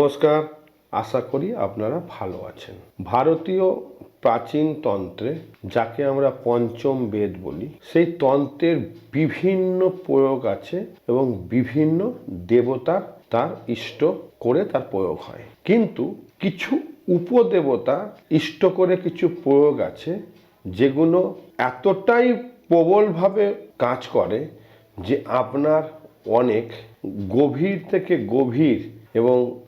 নমস্কার, আশা করি আপনারা ভালো আছেন। ভারতীয় প্রাচীন তন্ত্রে, যাকে আমরা পঞ্চম বেদ বলি, সেই তন্ত্রের বিভিন্ন প্রয়োগ আছে এবং বিভিন্ন দেবতার তার ইষ্ট করে তার প্রয়োগ হয়। কিন্তু কিছু উপদেবতা ইষ্ট করে কিছু প্রয়োগ আছে, যেগুলো এতটাই প্রবলভাবে কাজ করে যে আপনার অনেক গভীর থেকে গভীর এবং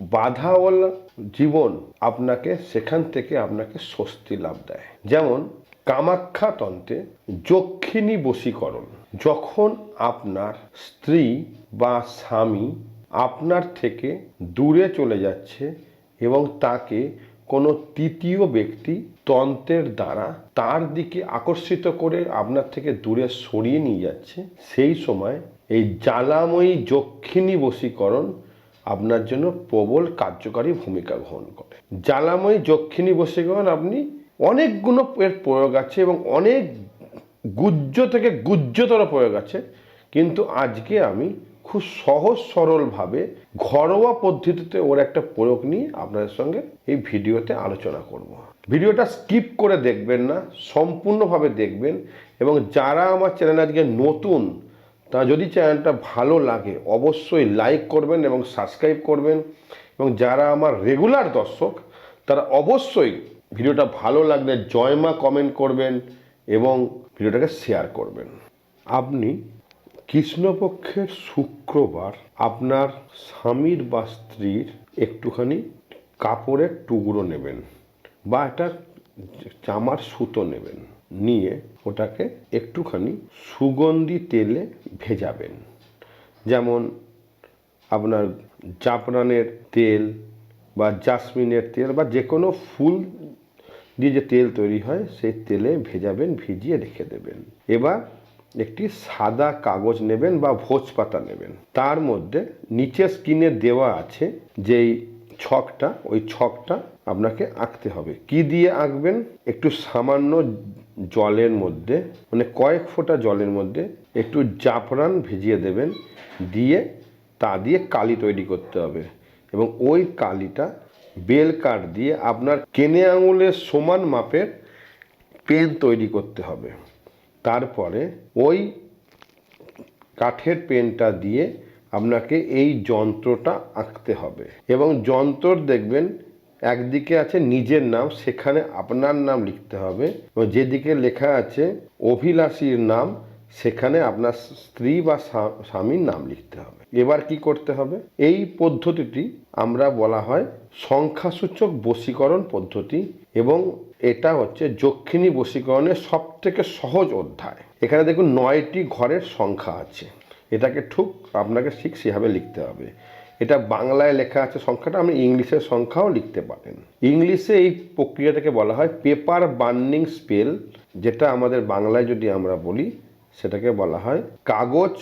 বাধাওয়ালা জীবন আপনাকে সেখান থেকে আপনাকে স্বস্তি লাভ দেয়। যেমন কামাখ্যা তন্ত্রে যক্ষিণী বশীকরণ। যখন আপনার স্ত্রী বা স্বামী আপনার থেকে দূরে চলে যাচ্ছে এবং তাকে কোনো তৃতীয় ব্যক্তি তন্ত্রের দ্বারা তার দিকে আকর্ষিত করে আপনার থেকে দূরে সরিয়ে নিয়ে যাচ্ছে, সেই সময় এই জ্বালাময়ী যক্ষিণী বশীকরণ আপনার জন্য প্রবল কার্যকারী ভূমিকা গ্রহণ করে। জ্বালাময়ী যক্ষিণী বশীকরণ আপনি অনেকগুলো এর প্রয়োগ আছে এবং অনেক গুজ্জ থেকে গুজ্জতর প্রয়োগ আছে। কিন্তু আজকে আমি খুব সহজ সরলভাবে ঘরোয়া পদ্ধতিতে ওর একটা প্রয়োগ নিয়ে আপনাদের সঙ্গে এই ভিডিওতে আলোচনা করব। ভিডিওটা স্কিপ করে দেখবেন না, সম্পূর্ণভাবে দেখবেন এবং যারা আমার চ্যানেল আজকে নতুন তা যদি চ্যানেলটা ভালো লাগে, অবশ্যই লাইক করবেন এবং সাবস্ক্রাইব করবেন। এবং যারা আমার রেগুলার দর্শক, তারা অবশ্যই ভিডিওটা ভালো লাগলে জয়মা কমেন্ট করবেন এবং ভিডিওটাকে শেয়ার করবেন। আপনি কৃষ্ণপক্ষের শুক্রবার আপনার স্বামীর বা স্ত্রীর একটুখানি কাপড়ের টুকরো নেবেন বা একটা জামার সুতো নেবেন। নিয়ে ওটাকে একটুখানি সুগন্ধি তেলে ভেজাবেন। যেমন আপনার জাফরানের তেল বা জাসমিনের তেল বা যে কোনো ফুল দিয়ে যে তেল তৈরি হয়, সেই তেলে ভেজাবেন, ভিজিয়ে রেখে দেবেন। এবার একটি সাদা কাগজ নেবেন বা ভোজ পাতা নেবেন। তার মধ্যে নিচে স্কিনে দেওয়া আছে যেই ছকটা, ওই ছকটা আপনাকে আঁকতে হবে। কি দিয়ে আঁকবেন? একটু সামান্য জলের মধ্যে মানে কয়েক ফোঁটা জলের মধ্যে একটু জাফরান ভিজিয়ে দেবেন, দিয়ে তা দিয়ে কালি তৈরি করতে হবে। এবং ওই কালিটা বেল কাঠ দিয়ে আপনার কেনে আঙুলের সমান মাপের পেন তৈরি করতে হবে। তারপরে ওই কাঠের পেনটা দিয়ে আপনাকে এই যন্ত্রটা আঁকতে হবে। এবং যন্ত্র দেখবেন একদিকে আছে নিজের নাম, সেখানে আপনার নাম লিখতে হবে। এবং যেদিকে লেখা আছে অভিলাষীর নাম, সেখানে আপনার স্ত্রী বা স্বামীর নাম লিখতে হবে। এবার কি করতে হবে? এই পদ্ধতিটি আমরা বলা হয় সংখ্যাসূচক বশীকরণ পদ্ধতি এবং এটা হচ্ছে যক্ষিণী বশীকরণের সব থেকে সহজ অধ্যায়। এখানে দেখুন নয়টি ঘরের সংখ্যা আছে। এটাকে ঠিক, আপনাকে ঠিক সেভাবে লিখতে হবে। এটা বাংলায় লেখা আছে সংখ্যাটা, আপনি ইংলিশের সংখ্যাও লিখতে পারেন। ইংলিশে এই প্রক্রিয়াটাকে বলা হয় পেপার বার্নিং স্পেল, যেটা আমাদের বাংলায় যদি আমরা বলি, সেটাকে বলা হয় কাগজ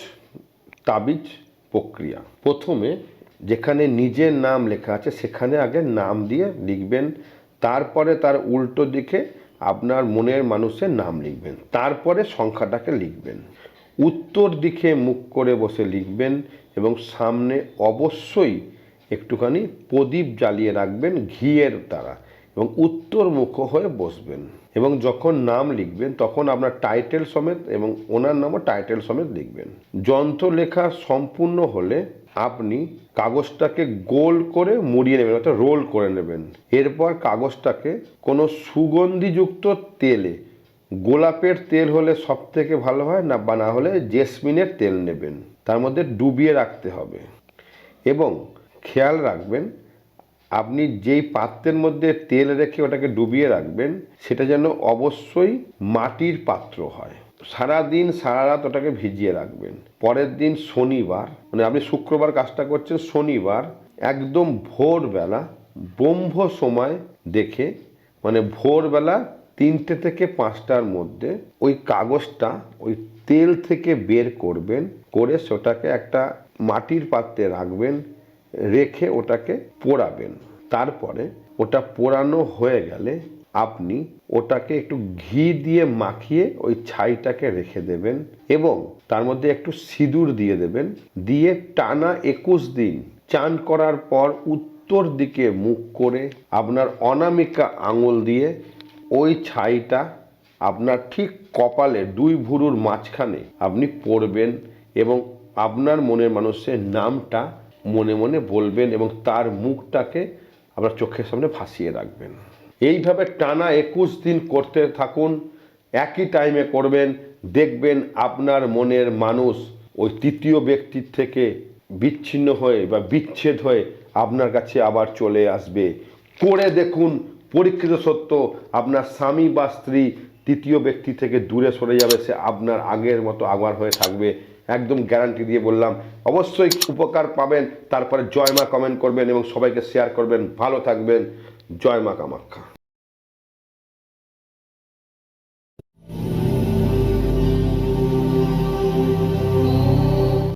তাবিজ প্রক্রিয়া। প্রথমে যেখানে নিজের নাম লেখা আছে, সেখানে আগে নাম দিয়ে লিখবেন, তারপরে তার উল্টো দিকে আপনার মনের মানুষের নাম লিখবেন, তারপরে সংখ্যাটাকে লিখবেন। উত্তর দিকে মুখ করে বসে লিখবেন এবং সামনে অবশ্যই একটুখানি প্রদীপ জ্বালিয়ে রাখবেন ঘিয়ের দ্বারা এবং উত্তর মুখ হয়ে বসবেন। এবং যখন নাম লিখবেন, তখন আপনার টাইটেল সমেত এবং ওনার নামও টাইটেল সমেত লিখবেন। যন্ত্র লেখা সম্পূর্ণ হলে আপনি কাগজটাকে গোল করে মুড়িয়ে নেবেন, অর্থাৎ রোল করে নেবেন। এরপর কাগজটাকে কোনো সুগন্ধিযুক্ত তেলে গোলাপের তেল হলে সব থেকে ভালো হয় না বা না হলে জেসমিনের তেল নেবেন? তার মধ্যে ডুবিয়ে রাখতে হবে। এবং খেয়াল রাখবেন, আপনি যেই পাত্রের মধ্যে তেল রেখে ওটাকে ডুবিয়ে রাখবেন, সেটা যেন অবশ্যই মাটির পাত্র হয়। সারা দিন সারা রাত ওটাকে ভিজিয়ে রাখবেন। পরের দিন শনিবার মানে আপনি শুক্রবার কাজটা করছেন, শনিবার একদম ভোরবেলা ব্রহ্ম সময় দেখে মানে ভোরবেলা তিনটে থেকে পাঁচটার মধ্যে ওই কাগজটা ওই তেল থেকে বের করবেন, করে সেটাকে একটা মাটির পাত্রে রাখবেন, রেখে ওটাকে পোড়াবেন। তারপরে ওটা পোড়ানো হয়ে গেলে আপনি ওটাকে একটু ঘি দিয়ে মাখিয়ে ওই ছাইটাকে রেখে দেবেন এবং তার মধ্যে একটু সিঁদুর দিয়ে দেবেন। দিয়ে টানা একুশ দিন চান করার পর উত্তর দিকে মুখ করে আপনার অনামিকা আঙুল দিয়ে ওই ছাইটা আপনার ঠিক কপালে দুই ভুরুর মাঝখানে আপনি পড়বেন এবং আপনার মনের মানুষের নামটা মনে মনে বলবেন এবং তার মুখটাকে আপনার চোখের সামনে ভাসিয়ে রাখবেন। এইভাবে টানা একুশ দিন করতে থাকুন, একই টাইমে করবেন, দেখবেন আপনার মনের মানুষ ওই তৃতীয় ব্যক্তির থেকে বিচ্ছিন্ন হয়ে বা বিচ্ছেদ হয়ে আপনার কাছে আবার চলে আসবে। করে দেখুন পরীক্ষিত সত্য, আপনার স্বামী বা স্ত্রী তৃতীয় ব্যক্তি থেকে দূরে সরে যাবে, সে আপনার আগের মতো আবার হয়ে থাকবে। একদম গ্যারান্টি দিয়ে বললাম। অবশ্যই উপকার পাবেন, তারপরে জয় মা কমেন্ট করবেন এবং সবাইকে শেয়ার করবেন। ভালো থাকবেন। জয় মা কামাখ্যা।